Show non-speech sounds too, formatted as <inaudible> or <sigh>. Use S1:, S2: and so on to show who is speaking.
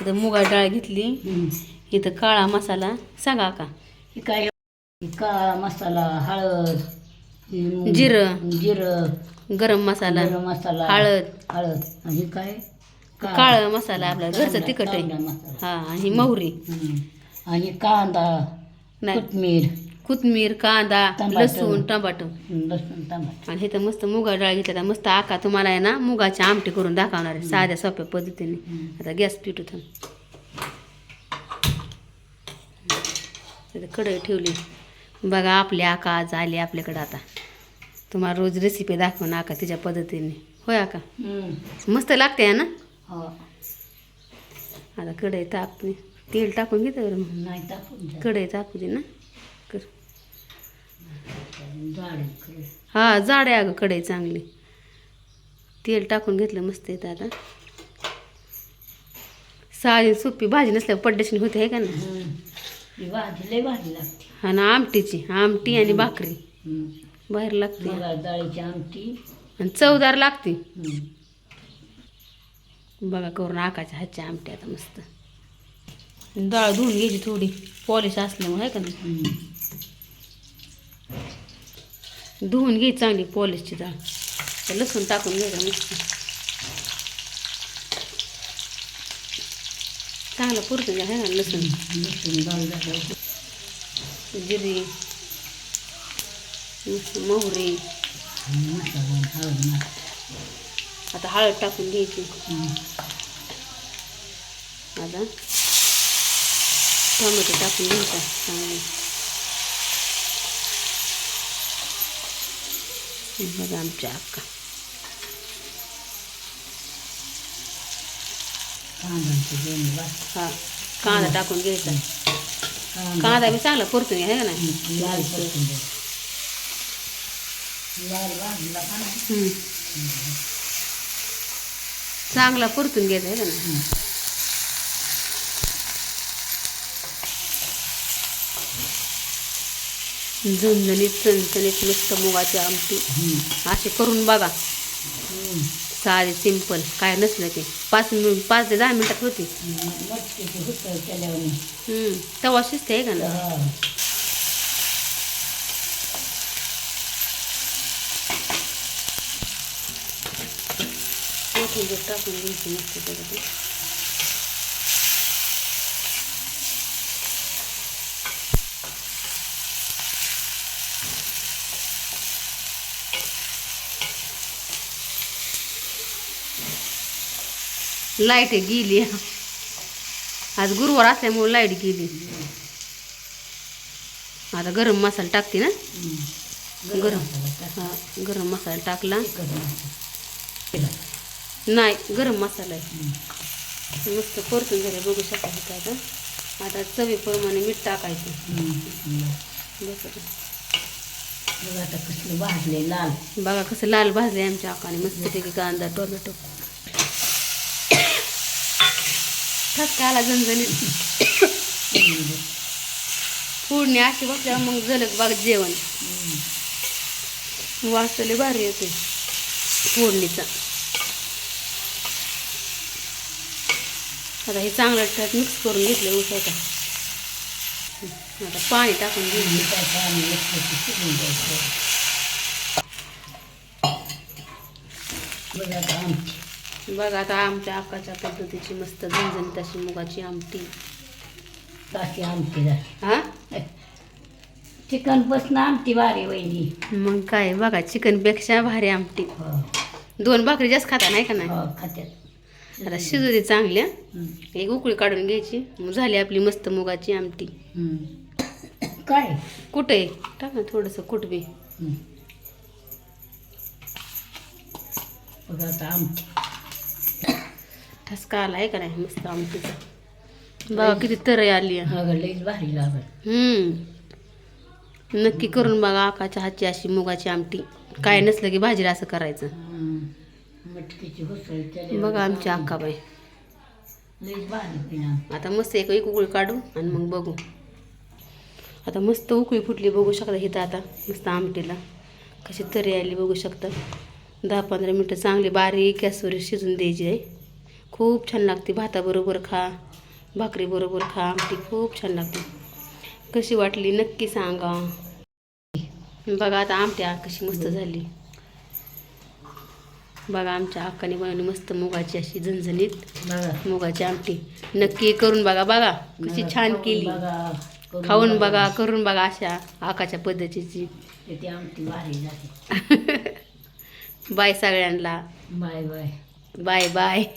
S1: इथं मुगा डाळ घेतली. इथं काळा मसाला सांगा का?
S2: ही काय? काळा मसाला हळद
S1: जिरं.
S2: जिरं.
S1: गरम मसाला
S2: गरम मसाला
S1: हळद.
S2: हळद. आणि काय?
S1: काळं मसाला आपला घरचं तिखट आहे. हा आणि मोहरी.
S2: आणि कांदा कोथमीर.
S1: कोथमीर कांदा
S2: टमाटर.
S1: लसूण टमाटो
S2: लसूण टमाटर
S1: आणि इथं मस्त मुगा डाळ घेतला. मस्त आका तुम्हाला आहे ना मुगाची आमटी करून दाखवणार आहे साध्या सोप्या पद्धतीने.
S2: हं.
S1: आता गॅस पिटू थांब. इथं कढई ठेवली. बघा आपली आका आज आली आपल्याकडं आता. तुम्हाला रोज रेसिपी दाखवून आका तिच्या पद्धतीने. होय आका?
S2: हं.
S1: मस्त लागते ना?
S2: हो.
S1: आता कढई ताप तेल टाकून घेते बरं मग.
S2: नाही टाकून द्या.
S1: कढई तापू दे ना. हा जाड आहे अगं कढई चांगली. तेल टाकून घेतलं मस्त येतं आता साधी सोपी भाजी नसल्यावर पड्डेशी होते आहे का ना
S2: हं.
S1: ना आमटीची आमटी आणि भाकरी. बाहेर लागते.
S2: डाळीची आमटी.
S1: आणि चवदार लागते. बघा करून आकाच्या हातची आमटी आता मस्त. डाळ धुवून घ्यायची थोडी पॉलिश असल्यामुळे आहे का
S2: हं.
S1: धुवून घ्यायची चांगली पॉलिशची डाळ लसूण टाकून घ्यायचं मस्त चांगलं पुरतं घ्या है ना लसूण. जिरी मोहरी. आता हळद टाकून घ्यायची. आता टोमॅटो टाकून घ्यायचा चांगले बघा आमच्या अक्का
S2: कांद्याचं दोन वास.
S1: हा कांदा टाकून घ्यायचा
S2: कांदा.
S1: कांदा बी चांगला परतून घ्या है का नाही
S2: हं. लाल परतून द्या. लाल भाजला का नाही?
S1: हम्म. चांगला परतून घ्यायचा आहे का नाही
S2: हं.
S1: झणझणीत चणचणीत मस्त मुगाची आमटी. अशी करून बघा. साधे सिंपल काय नसलं ते. पाच मिनिट पाच ते दहा मिनिटात होती.
S2: मटकीची हुसळ केल्यावर
S1: हम्म. तवा शिजते आहे का ना? टाकून घ्यायची मस्त त्याच्यात लाइट गेली आज गुरुवार असल्यामुळे लाइट गेली आता गरम मसाला टाकते ना. गरम. हा गरम मसाला टाकला. नाही गरम मसाला आहे. मस्त परतून झाले बघू शकता आता आता चवीप्रमाणे मीठ टाकायचं.
S2: बघ
S1: कसं लाल भाजले आमच्या आकाने मस्तपैकी कांदा टोमॅटो ठसका आला झणझणीत? फोडणी अशी बसल्यावर मग झलक बघ जेवण. वाचले भारी येते फोडणीचा. आता हे चांगलं त्यात मिक्स करून घेतलं उसाचा आता. पाणी टाकून
S2: घेऊन बघ आता
S1: आमच्या आकाच्या पद्धतीची मस्त झणझणीत अशी मुगाची आमटी.
S2: ताशी आमटी झाली
S1: हा?
S2: चिकनपासून आमटी भारी वहिनी.
S1: मग काय बघा चिकनपेक्षा भारी आमटी.
S2: हो.
S1: दोन भाकरी जास्त खाता नाही का नाही?
S2: हो खात्यात.
S1: आता शिजू दे चांगल्या. एक उकळी काढून घ्यायची मग झाली आपली मस्त मुगाची आमटी.
S2: काय?
S1: कुठे टाक ना थोडंसं कुटबी.
S2: बघ आता आमटी.
S1: ठसका आला आहे का नाही मस्त आमटीचा बघा किती तरी आली आहे.
S2: लईच भारी लागल.
S1: हम्म. नक्की करून बघा आकाच्या हातची अशी मुगाची आमटी. काय नसलं की भाजीला असं करायचं.
S2: मटकीची
S1: बघा आमची अक्काबाई
S2: लईच भारी
S1: आता मस्त एक एक उकळी काढू आणि मग बघू. आता मस्त उकळी फुटली बघू शकता इथं आता मस्त आमटीला. कशी तरी आली बघू शकता. दहा पंधरा मिनटं चांगली बारीक गॅसवर शिजून द्यायची आहे. खूप छान लागते. भाताबरोबर खा भाकरीबरोबर खा आमटी खूप छान लागते. कशी वाटली नक्की सांगा. बघा आता आमट्या कशी मस्त झाली. बघा आमच्या अक्काने बनवली मस्त मुगाची अशी झणझणीत मुगाची आमटी. नक्की करून बघा बघा कशी छान केली. खाऊन बघा. करून बघा अशा आकाच्या पद्धतीची.
S2: आमटी <laughs>
S1: बाय सगळ्यांना.
S2: Bye
S1: bye. Bye
S2: bye.